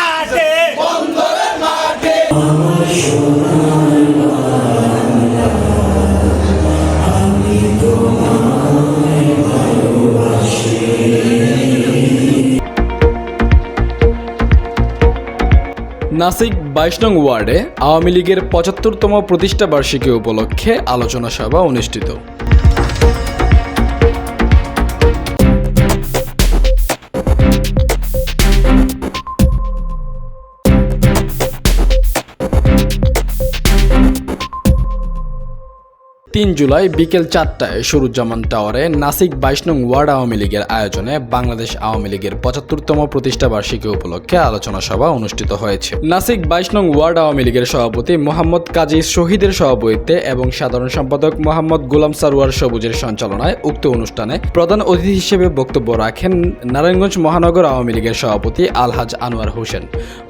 মাঠে। বন্দরের মাঠে নাসিক বাইশ নং ওয়ার্ডে আওয়ামী লীগের পঁচাত্তরতম প্রতিষ্ঠাবার্ষিকী উপলক্ষে আলোচনা সভা অনুষ্ঠিত। তিন জুলাই বিকেল চারটায় সুরুজ্জামান টাওয়ারে নাসিক বাইশ নং ওয়ার্ড আওয়ামী লীগের আয়োজনে বাংলাদেশ আওয়ামী লীগের পঁচাত্তরতম প্রতিষ্ঠা বার্ষিকী উপলক্ষে আলোচনা সভা অনুষ্ঠিত হয়েছে। নাসিক বাইশ নং ওয়ার্ড আওয়ামী লীগের সভাপতি মোহাম্মদ কাজী শহীদের সভাপতিত্বে এবং সাধারণ সম্পাদক মোহাম্মদ গোলাম সারোয়ার সবুজের সঞ্চালনায় উক্ত অনুষ্ঠানে প্রধান অতিথি হিসেবে বক্তব্য রাখেন নারায়ণগঞ্জ মহানগর আওয়ামী লীগের সভাপতি আলহাজ আনোয়ার হোসেন।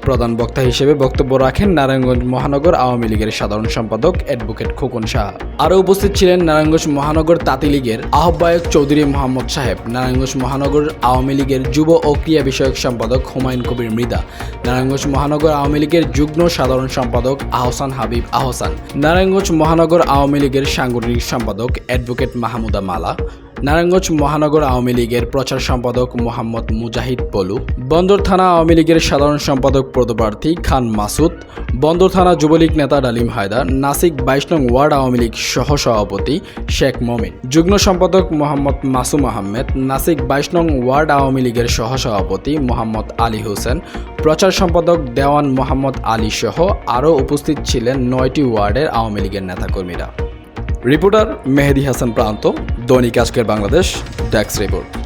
প্রধান বক্তা হিসেবে বক্তব্য রাখেন নারায়ণগঞ্জ মহানগর আওয়ামী লীগের সাধারণ সম্পাদক অ্যাডভোকেট খোকন সাহা। আরও উপস্থিত ছিলেন নারায়ণগঞ্জ মহানগর তাঁতি লীগের আহ্বায়ক চৌধুরী মোহাম্মদ সাহেব, নারায়ণগঞ্জ মহানগর আওয়ামী লীগের যুব ও ক্রিয়া বিষয়ক সম্পাদক হুমায়ুন কবির মৃদা নারায়ণগঞ্জ মহানগর আওয়ামী লীগের যুগ্ম সাধারণ সম্পাদক আহসান হাবিব আহসান, নারায়ণগঞ্জ মহানগর আওয়ামী লীগের সাংগঠনিক সম্পাদক অ্যাডভোকেট মাহমুদা মালা নারায়ণগঞ্জ মহানগর আওয়ামী লীগের প্রচার সম্পাদক মোহাম্মদ মুজাহিদ পলু বন্দর থানা আওয়ামী লীগের সাধারণ সম্পাদক পদপ্রার্থী খান মাসুদ, বন্দর থানা যুবলীগ নেতা ডালিম হায়দার, নাসিক বাইশ নং ওয়ার্ড আওয়ামী লীগ সহ সভাপতি শেখ মমিন, যুগ্ম সম্পাদক মোহাম্মদ মাসুম আহমেদ, নাসিক বাইশ নং ওয়ার্ড আওয়ামী লীগের সহ সভাপতি মোহাম্মদ আলী হোসেন, প্রচার সম্পাদক দেওয়ান মোহাম্মদ আলী সহ আরও উপস্থিত ছিলেন নয়টি ওয়ার্ডের আওয়ামী লীগের নেতাকর্মীরা। রিপোর্টার মেহেদি হাসান প্রান্ত দৈনিক আজকের বাংলাদেশ ট্যাক্স রিপোর্ট।